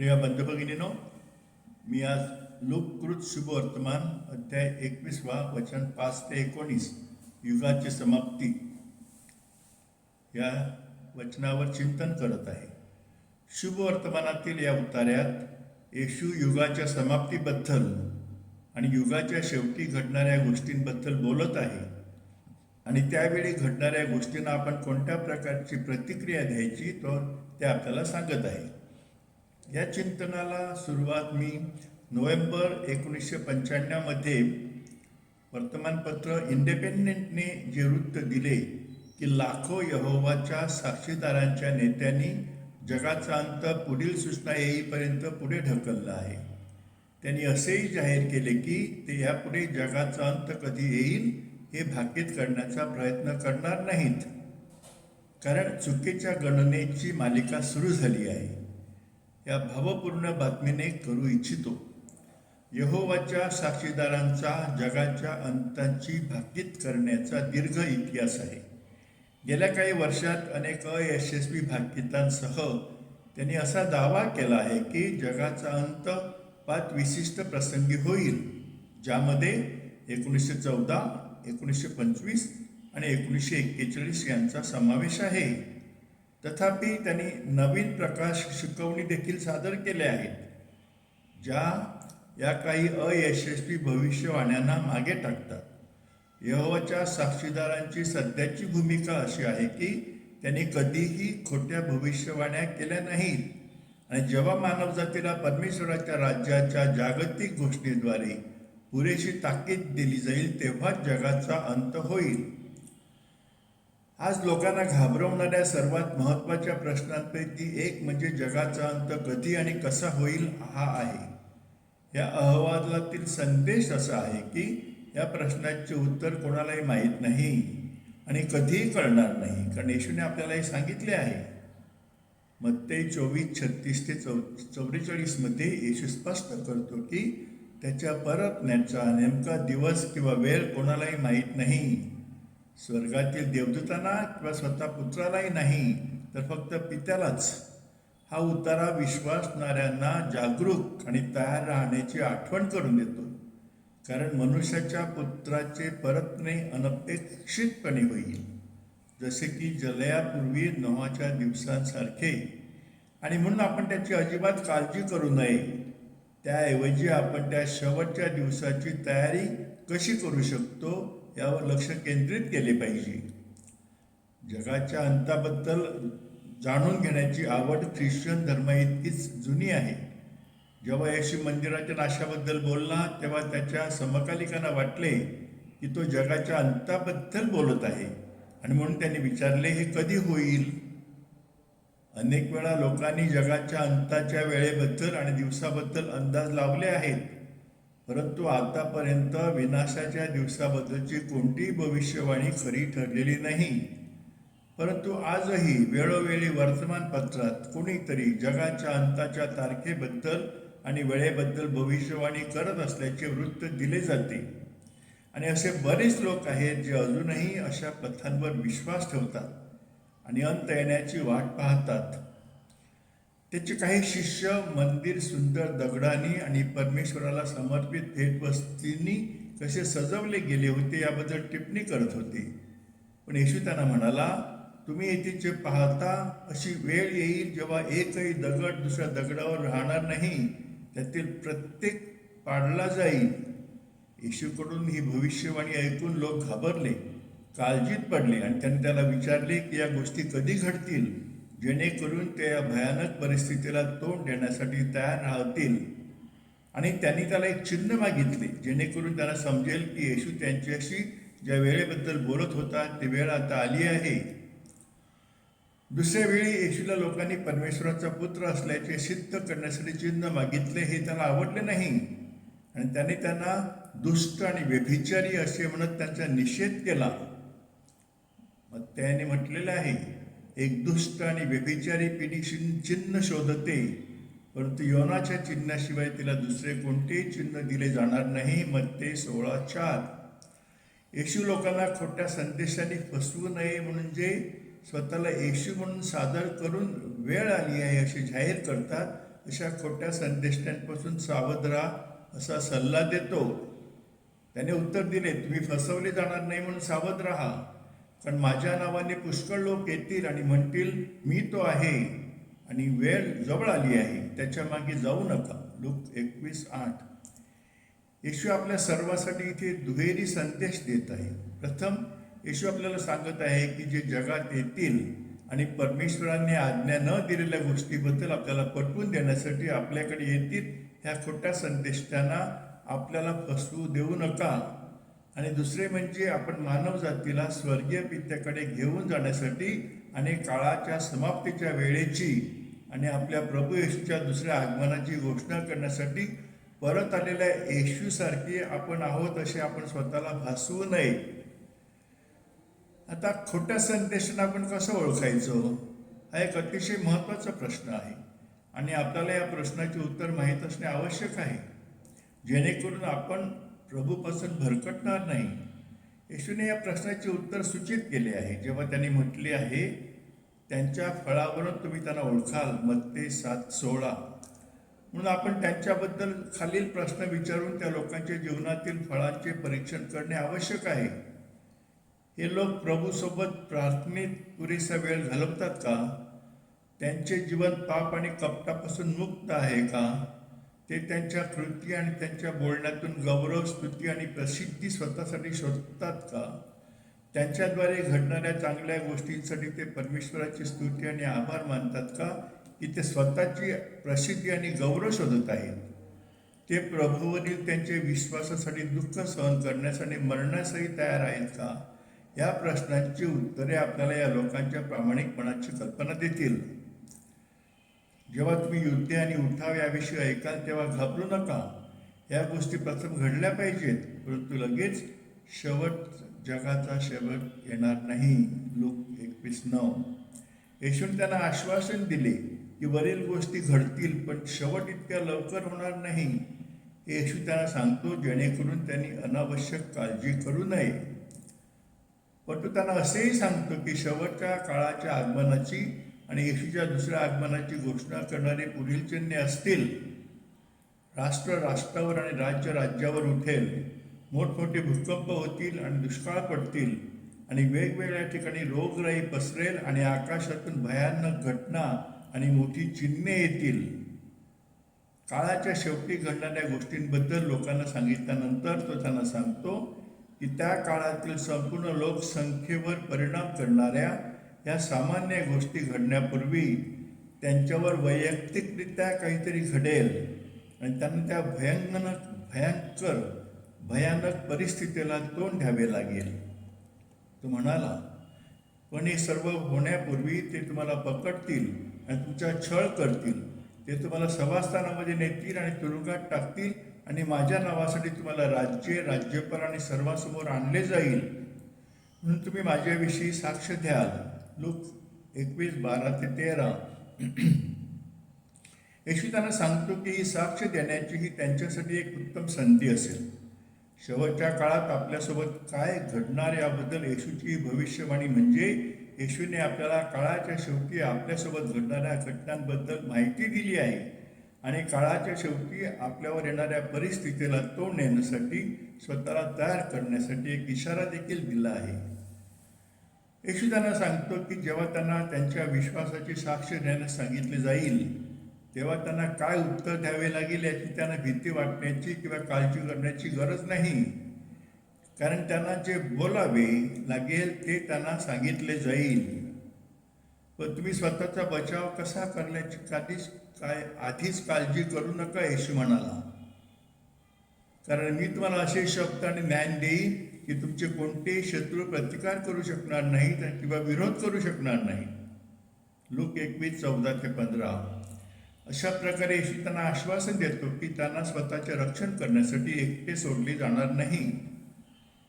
प्रिया बंधुभगिनीनो मी आज लोककृत शुभवर्तमान अध्याय एकवीसवा वचन पाच ते एकोणीस युगाची समाप्ती या वचनावर चिंतन करत आहे. शुभवर्तमानातील या उतार्यात येशू युगाच्या समाप्तीबद्दल आणि युगाच्या शेवटी घडणाऱ्या गोष्टींबद्दल बोलत आहे. आणि त्यावेळी घडणाऱ्या गोष्टींना आपण कोणत्या प्रकारची प्रतिक्रिया द्यायची तो ते आपल्याला सांगत आहे. या चिंतनाला सुरुवात मी नोव्हेंबर एकोणीसशे पंच्याण्णवमध्ये वर्तमानपत्र इंडिपेंडेंटने जे वृत्त दिले की लाखो यहोवाच्या साक्षीदारांच्या नेत्यांनी जगाचा अंत पुढील सूचना येईपर्यंत पुढे ढकलला आहे. त्यांनी असेही जाहीर केले की ते यापुढे जगाचा अंत कधी येईल हे भाकीत करण्याचा प्रयत्न करणार नाहीत. कारण चुकीच्या गणनेची मालिका सुरू झाली आहे. या भावपूर्ण बातमीने करू इच्छितो. यहोवाच्या साक्षीदारांचा जगाच्या अंतांची भाकीत करण्याचा दीर्घ इतिहास आहे. गेल्या काही वर्षात अनेक अयशस्वी भाकितांसह त्यांनी असा दावा केला आहे की जगाचा अंत पाच विशिष्ट प्रसंगी होईल ज्यामध्ये एकोणीसशे चौदा एकोणीसशे पंचवीस आणि एकोणीसशे एक्केचाळीस यांचा समावेश आहे. तथापि त्यांनी नवीन प्रकाश शिकवणी देखील सादर केल्या आहेत ज्या या काही अयशस्वी भविष्यवाण्यांना मागे टाकतात. यहोवाच्या साक्षीदारांची सध्याची भूमिका अशी आहे की त्यांनी कधीही खोट्या भविष्यवाण्या केल्या नाहीत. आणि जेव्हा मानवजातीला परमेश्वराच्या राज्याच्या जागतिक गोष्टीद्वारे पुरेशी ताकीद दिली जाईल तेव्हाच जगाचा अंत होईल. आज लोकांना घाबरवणाऱ्या सर्वात महत्त्वाच्या प्रश्नांपैकी एक म्हणजे जगाचा अंत कधी आणि कसा होईल हा आहे. या अहवालातील संदेश असा आहे की या प्रश्नाचे उत्तर कोणालाही माहीत नाही आणि कधीही कळणार नाही. कारण येशूने आपल्याला हे सांगितले आहे. मग ते चोवीस छत्तीस ते चौ चौवेचाळीसमध्ये येशू स्पष्ट करतो की त्याच्या परतण्याचा नेमका दिवस किंवा वेळ कोणालाही माहीत नाही. स्वर्गातील देवदूतांना किंवा स्वतः पुत्रालाही नाही तर फक्त पित्यालाच. हा उतारा विश्वासणाऱ्यांना जागरूक आणि तयार राहण्याची आठवण करून देतो. कारण मनुष्याच्या पुत्राचे परतणे अनपेक्षितपणे होईल. जसे की जलयापूर्वी नवाच्या दिवसांसारखे. आणि म्हणून आपण त्याची अजिबात काळजी करू नये. त्याऐवजी आपण त्या शेवटच्या दिवसाची तयारी कशी करू शकतो? त्यावर लक्ष केंद्रित केले पाहिजे. जगाच्या अंताबद्दल जाणून घेण्याची आवड ख्रिश्चन धर्मा इतकीच जुनी आहे. जेव्हा येशू मंदिराच्या नाशाबद्दल बोलला तेव्हा त्याच्या समकालिकांना वाटले की तो जगाच्या अंताबद्दल बोलत आहे आणि म्हणून त्यांनी विचारले हे कधी होईल? अनेक वेळा लोकांनी जगाच्या अंताच्या वेळेबद्दल आणि दिवसाबद्दल अंदाज लावले आहेत. परंतु आतापर्यंत विनाशाच्या दिवसाबद्दलची कोणतीही भविष्यवाणी खरी ठरलेली नाही. परंतु आजही वेळोवेळी वर्तमानपत्रात कोणीतरी जगाच्या अंताच्या तारखेबद्दल आणि वेळेबद्दल भविष्यवाणी करत असल्याचे वृत्त दिले जाते. आणि असे बरेच लोक आहेत जे अजूनही अशा कथांवर विश्वास ठेवतात आणि अंत येण्याची वाट पाहतात. त्याचे काही शिष्य मंदिर सुंदर दगडांनी आणि परमेश्वराला समर्पित भेटवस्तूंनी कसे सजवले गेले होते याबद्दल टिप्पणी करत होते. पण येशू त्यांना म्हणाला तुम्ही येथे जे पाहता अशी वेळ येईल जेव्हा एकही दगड दुसऱ्या दगडावर राहणार नाही त्यातील प्रत्येक पाडला जाईल. येशूकडून ही भविष्यवाणी ऐकून लोक घाबरले काळजीत पडले आणि त्यांनी त्याला विचारले की या गोष्टी कधी घडतील? जेणेकरून ते या भयानक परिस्थितीला तोंड देण्यासाठी तयार राहतील. आणि त्यांनी त्याला एक चिन्ह मागितले जेणेकरून त्यांना समजेल की येशू त्यांच्याशी ज्या वेळेबद्दल बोलत होता ती वेळ आता आली आहे. दुसऱ्या वेळी येशूला लोकांनी परमेश्वराचा पुत्र असल्याचे सिद्ध करण्यासाठी चिन्ह मागितले हे त्याला आवडले नाही. आणि त्याने त्यांना दुष्ट आणि व्यभिचारी असे म्हणत त्यांचा निषेध केला. मग त्याने म्हटलेलं आहे एक दुष्ट आणि व्यभिचारी पिढी चिन्ह चिन्ह शोधते परंतु योनाच्या चिन्हाशिवाय तिला दुसरे कोणतेही चिन्ह दिले जाणार नाही. मग ते सोळा चार. येशू लोकांना खोट्या संदेशाने फसवू नये म्हणून जे स्वतःला येशू म्हणून सादर करून वेळ आली आहे असे जाहीर करतात. अशा खोट्या संदेशांपासून सावध राहा असा सल्ला देतो. त्याने उत्तर दिले तुम्ही फसवले जाणार नाही म्हणून सावध राहा. कारण माझ्या नावाने पुष्कळ लोक येतील आणि म्हणतील मी तो आहे आणि वेळ जवळ आली आहे. त्याच्यामागे जाऊ नका. लूक एकवीस आठ. येशू आपल्या सर्वासाठी इथे दुहेरी संदेश देत आहे. प्रथम येशू आपल्याला सांगत आहे की जे जगात येतील आणि परमेश्वराने आज्ञा न दिलेल्या गोष्टीबद्दल आपल्याला पटवून देण्यासाठी आपल्याकडे येतील ह्या खोट्या संदेश त्यांना आपल्याला फसवू देऊ नका. आणि दुसरे म्हणजे आपण मानव जातीला स्वर्गीय पित्याकडे घेऊन जाण्यासाठी आणि काळाच्या समाप्तीच्या वेळेची आणि आपल्या प्रभू येशूच्या दुसऱ्या आगमनाची घोषणा करण्यासाठी परत आलेल्या येशूसारखे आपण आहोत असे आपण स्वतःला भासवू नये. आता खोट्या संदेशांना आपण कसं ओळखायचं? हा एक अतिशय महत्त्वाचा प्रश्न आहे आणि आपल्याला या प्रश्नाचे उत्तर माहीत असणे आवश्यक आहे. जेणेकरून आपण प्रभूपासून भरकटणार नाही. येशूने या प्रश्नाचे उत्तर सूचित केले आहे. जेव्हा त्यांनी म्हटले आहे त्यांच्या फळावरून तुम्ही त्यांना ओळखाल. मत्ते सात सोळा. म्हणून आपण त्यांच्याबद्दल खालील प्रश्न विचारून त्या लोकांच्या जीवनातील फळांचे परीक्षण करणे आवश्यक आहे. हे लोक प्रभूसोबत प्रार्थनेत पुरेसा वेळ घालवतात का? त्यांचे जीवन पाप आणि कपटापासून मुक्त आहे का? ते त्यांच्या कृती आणि त्यांच्या बोलण्यातून गौरव स्तुती आणि प्रसिद्धी स्वतःसाठी शोधतात का? त्यांच्याद्वारे घडणाऱ्या चांगल्या गोष्टींसाठी ते परमेश्वराची स्तुती आणि आभार मानतात का? की ते स्वतःची प्रसिद्धी आणि गौरव शोधत आहेत? ते प्रभूवरील त्यांचे विश्वासासाठी दुःख सहन करण्यासाठी मरण्यासही तयार आहेत का? या प्रश्नांची उत्तरे आपल्याला या लोकांच्या प्रामाणिकपणाची कल्पना देतील. जेव्हा तुम्ही युद्ध आणि उठाव याविषयी ऐकाल तेव्हा घाबरू नका. या गोष्टी प्रथम घडल्या पाहिजेत. परंतु लगेच शेवट जगाचा शेवट येणार नाही. लोक एकवीस नऊ. येशून त्यांना आश्वासन दिले की वरील गोष्टी घडतील पण शेवट इतक्या लवकर होणार नाही. हे येशू त्यांना सांगतो जेणेकरून त्यांनी अनावश्यक काळजी करू नये. परंतु त्यांना असेही सांगतो की शेवटच्या काळाच्या आगमनाची आणि येशूच्या दुसऱ्या आगमनाची घोषणा करणारे पुढील चिन्हे असतील राष्ट्र राष्ट्रावर आणि राज्य राज्यावर उठेल मोठमोठे भूकंप होतील आणि दुष्काळ पडतील आणि वेगवेगळ्या ठिकाणी रोगराई पसरेल आणि आकाशातून भयानक घटना आणि मोठी चिन्हे येतील. काळाच्या शेवटी घडणाऱ्या गोष्टींबद्दल लोकांना सांगितल्यानंतर तो त्यांना सांगतो की त्या काळातील संपूर्ण लोकसंख्येवर परिणाम करणाऱ्या या सामान्य गोष्टी घडण्यापूर्वी त्यांच्यावर वैयक्तिकरित्या काहीतरी घडेल आणि त्यांना त्या भयंकनक भयंकर भयानक परिस्थितीला तोंड द्यावे लागेल. तो म्हणाला पण हे सर्व होण्यापूर्वी ते तुम्हाला पकडतील आणि तुमचा छळ करतील. ते तुम्हाला सभास्थानामध्ये नेतील आणि तुरुंगात टाकतील आणि माझ्या नावासाठी तुम्हाला राज्य राज्यपाल आणि सर्वांसमोर आणले जाईल. म्हणून तुम्ही माझ्याविषयी साक्ष द्याल. लूक एकवीस बारा ते तेरा. येशू त्यांना सांगतो की ही साक्ष देण्याची ही त्यांच्यासाठी एक उत्तम संधी असेल. शेवटच्या काळात आपल्यासोबत काय घडणार याबद्दल येशूची भविष्यवाणी म्हणजे येशूने आपल्याला काळाच्या शेवटी आपल्यासोबत घडणाऱ्या घटनांबद्दल माहिती दिली आहे. आणि काळाच्या शेवटी आपल्यावर येणाऱ्या परिस्थितीला तोंड देण्यासाठी स्वतःला तयार करण्यासाठी एक इशारा देखील दिला आहे. येशू त्यांना सांगतो की जेव्हा त्यांना त्यांच्या विश्वासाची साक्ष देण्यास सांगितले जाईल तेव्हा त्यांना काय उत्तर द्यावे लागेल याची त्यांना भीती वाटण्याची किंवा काळजी करण्याची गरज नाही. कारण त्यांना जे बोलावे लागेल ते त्यांना सांगितले जाईल. पण तुम्ही स्वतःचा बचाव कसा करण्याची कधीच काय आधीच काळजी करू नका येशू म्हणाला. कारण मी तुम्हाला असे शब्द आणि ज्ञान देईन की तुमचे कोणतेही शत्रू प्रतिकार करू शकणार नाहीत किंवा विरोध करू शकणार नाहीत. लोक एकवीस चौदा ते पंधरा. अशा प्रकारे येशू त्यांना आश्वासन देतो की त्यांना स्वतःचे रक्षण करण्यासाठी एकटे सोडले जाणार नाही.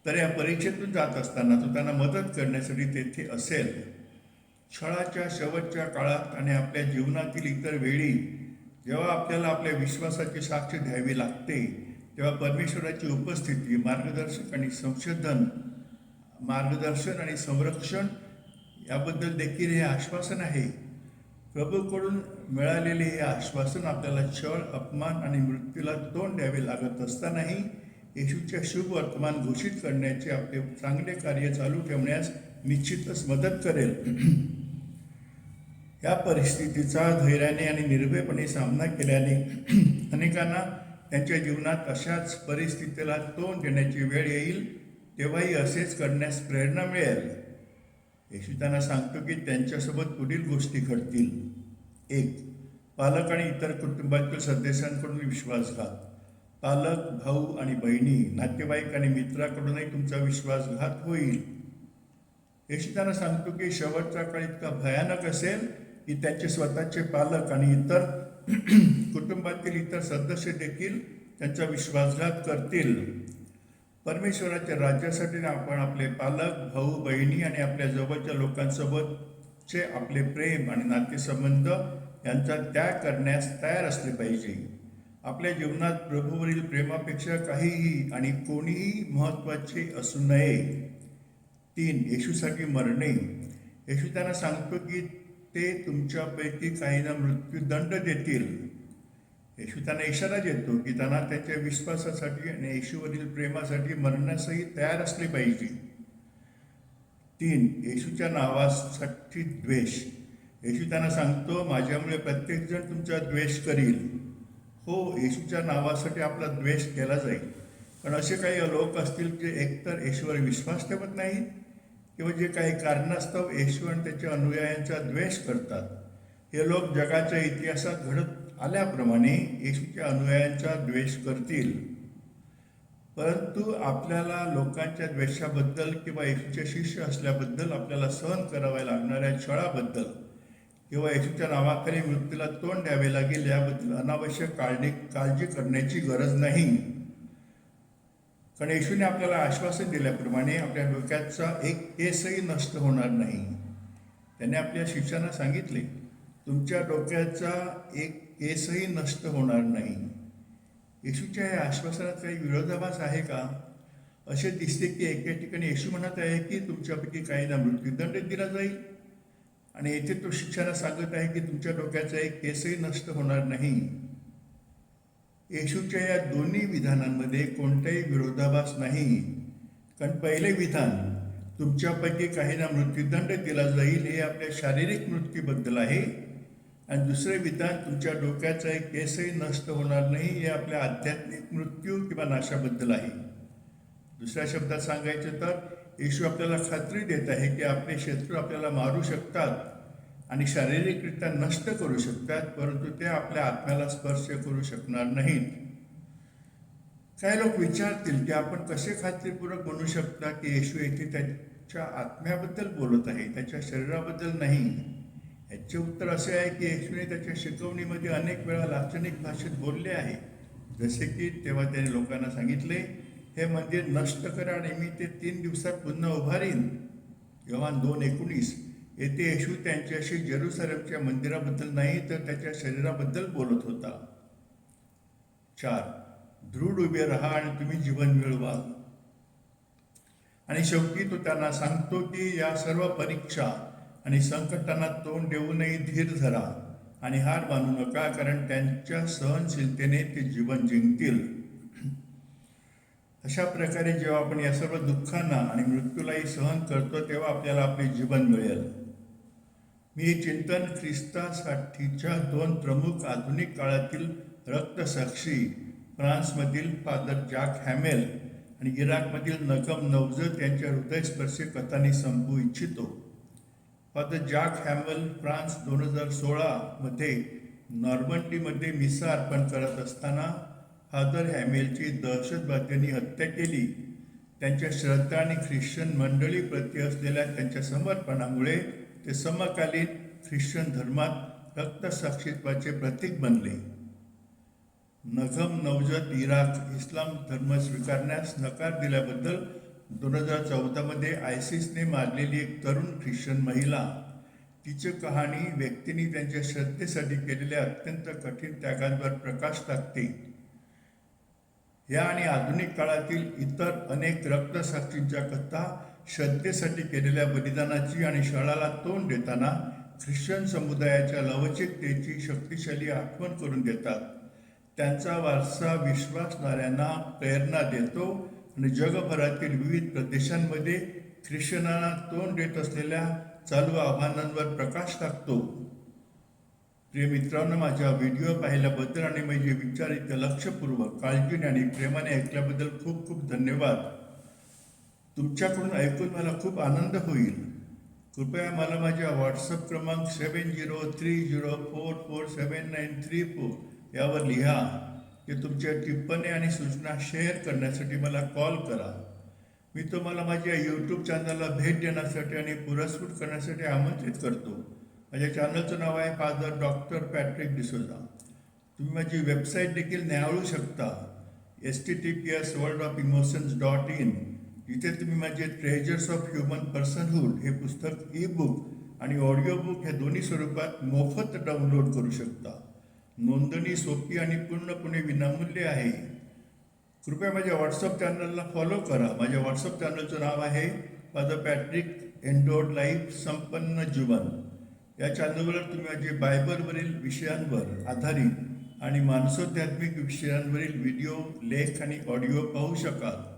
तर या परीक्षेतून जात असताना तो त्यांना मदत करण्यासाठी तेथे असेल. छळाच्या शेवटच्या काळात आणि आपल्या जीवनातील इतर वेळी जेव्हा आपल्याला आपल्या विश्वासाची साक्ष द्यावी लागते तेव्हा परमेश्वराची उपस्थिती मार्गदर्शक आणि संशोधन मार्गदर्शन आणि संरक्षण याबद्दल देखील हे आश्वासन आहे. प्रभूकडून मिळालेले हे आश्वासन आपल्याला छळ अपमान आणि मृत्यूला तोंड द्यावे लागत असतानाही येशूच्या शुभ वर्तमान घोषित करण्याचे आपले चांगले कार्य चालू ठेवण्यास निश्चितच मदत करेल. या परिस्थितीचा धैर्याने आणि निर्भयपणे सामना केल्याने अनेकांना त्यांच्या जीवनात अशाच परिस्थितीला तोंड देण्याची वेळ येईल तेव्हाही असेच करण्यास प्रेरणा मिळेल. येशू त्यांना सांगतो की त्यांच्यासोबत पुढील गोष्टी घडतील. एक पालक आणि इतर कुटुंबातील सदस्यांकडून विश्वासघात पालक भाऊ आणि बहिणी नातेवाईक आणि मित्राकडूनही तुमचा विश्वासघात होईल. येशू त्यांना सांगतो की शेवटचा काळ इतका भयानक असेल की त्यांचे स्वतःचे पालक आणि इतर कुटुंबातील इतर सदस्य देखील त्यांचा विश्वासघात करतील. परमेश्वराच्या राज्यासाठी आपण आपले पालक भाऊ बहिणी आणि आपल्या जवळच्या लोकांसोबतचे आपले प्रेम आणि नातेसंबंध यांचा त्याग करण्यास तयार असले पाहिजे. आपल्या जीवनात प्रभूवरील प्रेमापेक्षा काहीही आणि कोणीही महत्त्वाचे असू नये. तीन येशूसाठी मरणे. येशू त्यांना सांगतो की ते तुमच्यापैकी काहींना मृत्यूदंड देतील. येशू त्यांना इशारा देतो की त्यांना त्याच्या विश्वासासाठी आणि येशूवरील प्रेमासाठी मरण्यासही तयार असले पाहिजे. तीन येशूच्या नावासाठी द्वेष. येशू त्यांना सांगतो माझ्यामुळे प्रत्येकजण तुमचा द्वेष करील. हो येशूच्या नावासाठी आपला द्वेष केला जाईल. पण असे काही लोक असतील जे एकतर येशूवर विश्वास ठेवत नाहीत किंवा जे काही कारणास्तव येशू आणि त्याच्या अनुयायांचा द्वेष करतात हे लोक जगाच्या इतिहासात घडत आल्याप्रमाणे येशूच्या अनुयायांचा द्वेष करतील. परंतु आपल्याला लोकांच्या द्वेषाबद्दल किंवा येशूचे शिष्य असल्याबद्दल आपल्याला सहन कराव्या लागणाऱ्या छळाबद्दल किंवा येशूच्या नावाखाली मृत्यूला तोंड द्यावे लागेल याबद्दल अनावश्यक काळजी काळजी करण्याची गरज नाही. कारण येशूने आपल्याला आश्वासन दिल्याप्रमाणे आपल्या डोक्याचा एक केसही नष्ट होणार नाही. त्याने आपल्या शिष्यांना सांगितले तुमच्या डोक्याचा एक केसही नष्ट होणार नाही. येशूच्या या आश्वासनात काही विरोधाभास आहे का? असे दिसते की एका ठिकाणी येशू म्हणत आहे की तुमच्यापैकी काहींना मृत्यूदंड दिला जाईल. आणि येथे तो शिक्षाला सांगत आहे की तुमच्या डोक्याचा एक केसही नष्ट होणार नाही. येशूच्या या दोन्ही विधानांमध्ये कोणताही विरोधाभास नाही. कारण पहिले विधान तुमच्यापैकी काहींना मृत्यूदंड दिला जाईल हे आपल्या शारीरिक मृत्यूबद्दल आहे. आणि दुसरे विधान तुमच्या डोक्याचा एक केसही नष्ट होणार नाही हे आपल्या आध्यात्मिक मृत्यू किंवा नाशाबद्दल आहे. दुसऱ्या शब्दात सांगायचे तर येशू आपल्याला खात्री देत आहे की आपले शत्रू आपल्याला मारू शकतात. आणि शारीरिकरित्या नष्ट करू शकतात परंतु ते आपल्या आत्म्याला स्पर्श करू शकणार नाहीत. काही लोक विचारतील की आपण कसे खात्रीपूर्वक म्हणू शकता की येशू येथे त्याच्या आत्म्याबद्दल बोलत आहे त्याच्या शरीराबद्दल नाही? याचे उत्तर असे आहे की येशूने त्याच्या शिकवणीमध्ये अनेक वेळा लाक्षणिक भाषेत बोलले आहे. जसे की तेव्हा त्याने लोकांना सांगितले हे मंदिर नष्ट करा आणि मी ते तीन दिवसात पुन्हा उभारीन. किंवा दोन एकोणीस. येथे येशू त्यांच्याशी जेरुसलेमच्या मंदिराबद्दल नाही तर त्याच्या शरीराबद्दल बोलत होता. चार दृढ उभे राहा आणि तुम्ही जीवन मिळवाल आणि शेवटी तो त्यांना सांगतो की या सर्व परीक्षा आणि संकटांना तोंड देऊनही धीर धरा आणि हार मानू नका कारण त्यांच्या सहनशीलतेने ते जीवन जिंकतील. अशा प्रकारे जेव्हा आपण या सर्व दुःखांना आणि मृत्यूलाही सहन करतो तेव्हा आपल्याला आपले जीवन मिळेल. मी चिंतन ख्रिस्तासाठीच्या दोन प्रमुख आधुनिक काळातील रक्तसाक्षी फ्रान्समधील फादर जॅक हॅमेल आणि इराकमधील नकम नवजत यांच्या हृदयस्पर्शी कथांनी संपू इच्छितो. फादर जॅक हॅमेल फ्रान्स दोन हजार सोळामध्ये नॉर्मंडीमध्ये मिसा अर्पण करत असताना फादर हॅमेलची दहशतवाद्यांनी हत्या केली. त्यांच्या श्रद्धा आणि ख्रिश्चन मंडळीप्रती असलेल्या त्यांच्या समर्पणामुळे ते समकालीन ख्रिश्चन धर्मात रक्तसाक्षित्वाचे प्रतीक बनले. नगम नवजत इराक इस्लाम धर्म स्वीकारण्यास नकार दिल्याबद्दल दोन हजार चौदामध्ये आयसिसने मारलेली एक तरुण ख्रिश्चन महिला तिची कहाणी व्यक्तींनी त्यांच्या श्रद्धेसाठी केलेल्या अत्यंत कठीण त्यागांवर प्रकाश टाकते. या आणि आधुनिक काळातील इतर अनेक रक्तसाक्षींच्या कथा श्रद्धेसाठी केलेल्या बलिदानाची आणि शळाला तोंड देताना ख्रिश्चन समुदायाच्या लवचिकतेची शक्तिशाली आठवण करून देतात. त्यांचा वारसा विश्वासणाऱ्यांना प्रेरणा देतो आणि जगभरातील विविध प्रदेशांमध्ये ख्रिश्चनांना तोंड देत असलेल्या चालू आव्हानांवर प्रकाश टाकतो. प्रिय मित्रांनो माझा व्हिडिओ पाहिल्याबद्दल आणि माझे विचार इथे लक्षपूर्वक काळजीने आणि प्रेमाने ऐकल्याबद्दल खूप खूप धन्यवाद. तुमच्याकडून ऐकून मला खूप आनंद होईल. कृपया मला माझ्या व्हॉट्सअप क्रमांक seven zero three zero four four seven nine three four यावर लिहा की तुमच्या टिप्पणी आणि सूचना शेअर करण्यासाठी मला कॉल करा. मी तुम्हाला माझ्या यूट्यूब चॅनलला भेट देण्यासाठी आणि पुरस्कृत करण्यासाठी आमंत्रित करतो. माझ्या चॅनलचं नाव आहे फादर डॉक्टर पॅट्रिक डिसोजा तुम्ही माझी वेबसाईट देखील न्याहाळू शकता. S T T P S world of emotions dot in इथे तुम्ही माझे ट्रेजर्स ऑफ ह्युमन पर्सनहूड हे पुस्तक ई बुक आणि ऑडिओ बुक हे दोन्ही स्वरूपात मोफत डाउनलोड करू शकता. नोंदणी सोपी आणि पूर्णपणे विनामूल्य आहे. कृपया माझ्या व्हॉट्सअप चॅनलला फॉलो करा. माझ्या व्हॉट्सअप चॅनलचं नाव आहे फादर पॅट्रिक एन्डोड लाईफ संपन्न जीवन या चॅनलवर तुम्ही माझे बायबलवरील विषयांवर आधारित आणि मानसोध्यात्मिक विषयांवरील व्हिडिओ लेख आणि ऑडिओ पाहू शकाल.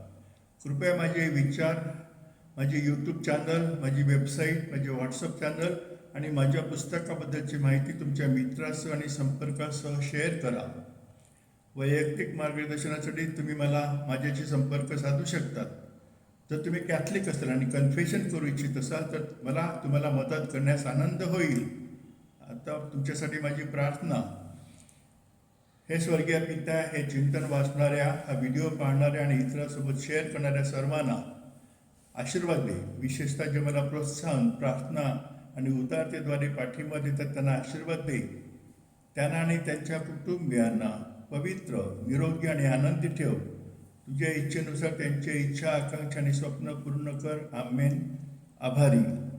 कृपया माझे विचार माझे यूट्यूब चॅनल माझी वेबसाईट माझे व्हॉट्सअप चॅनल आणि माझ्या पुस्तकाबद्दलची माहिती तुमच्या मित्रासह आणि संपर्कासह शेअर करा. वैयक्तिक मार्गदर्शनासाठी तुम्ही मला माझ्याशी संपर्क साधू शकतात जर तुम्ही कॅथलिक असाल आणि कन्फेशन करू इच्छित असाल तर मला तुम्हाला मदत करण्यास आनंद होईल. आता तुमच्यासाठी माझी प्रार्थना. हे स्वर्गीय पिता हे चिंतन वाचणाऱ्या हा व्हिडिओ पाहणाऱ्या आणि इतरांसोबत शेअर करणाऱ्या सर्वांना आशीर्वाद दे. विशेषतः जे मला प्रोत्साहन प्रार्थना आणि उदारतेद्वारे पाठिंबा देतात त्यांना आशीर्वाद दे. त्यांना आणि त्यांच्या कुटुंबियांना पवित्र निरोगी आणि आनंदी ठेव. तुझ्या इच्छेनुसार त्यांच्या इच्छा आकांक्षा आणि स्वप्न पूर्ण कर. आमेन. आभारी.